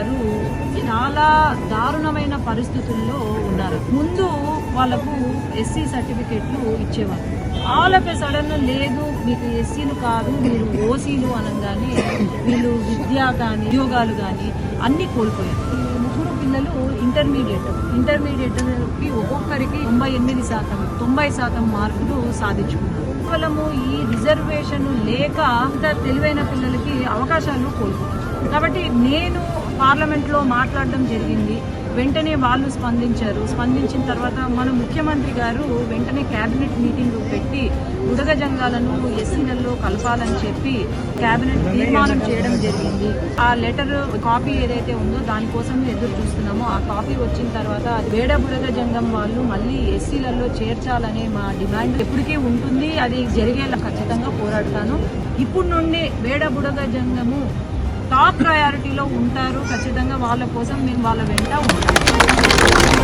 గారు చాలా దారుణమైన పరిస్థితుల్లో ఉన్నారు. ముందు వాళ్ళకు ఎస్సీ సర్టిఫికెట్లు ఇచ్చేవారు. ఆల్ ఆఫ్ సడన్ లేదు మీకు ఎస్సీలు కాదు మీరు ఓసీలు అనగానే వీళ్ళు విద్య కానీ ఉద్యోగాలు కానీ అన్నీ కోల్పోయారు. ముగ్గురు పిల్లలు ఇంటర్మీడియట్ ఇంటర్మీడియట్కి ఒక్కొక్కరికి తొంభై ఎనిమిది శాతం తొంభై శాతం మార్కులు సాధించుకున్నారు. కేవలము ఈ రిజర్వేషన్ లేక అంత తెలివైన పిల్లలకి అవకాశాలు కోల్పోయారు. కాబట్టి నేను పార్లమెంట్లో మాట్లాడడం జరిగింది. వెంటనే వాళ్ళు స్పందించారు. స్పందించిన తర్వాత మన ముఖ్యమంత్రి గారు వెంటనే క్యాబినెట్ మీటింగ్ పెట్టి ఉడగ జంగాలను ఎస్సీలలో కలపాలని చెప్పి క్యాబినెట్ తీర్మానం చేయడం జరిగింది. ఆ లెటర్ కాపీ ఏదైతే ఉందో దానికోసం ఎదురు చూస్తున్నామో. ఆ కాపీ వచ్చిన తర్వాత వేడ బుడగ జంగం వాళ్ళు మళ్ళీ ఎస్సీలలో చేర్చాలనే మా డిమాండ్ ఎప్పటికీ ఉంటుంది. అది జరిగేలా ఖచ్చితంగా పోరాడతాను. ఇప్పుడు నుండి వేడ బుడగ జంగము టాప్ ప్రయారిటీలో ఉంటారు. ఖచ్చితంగా వాళ్ళ కోసం నేను వాళ్ళ వెంట ఉంటాం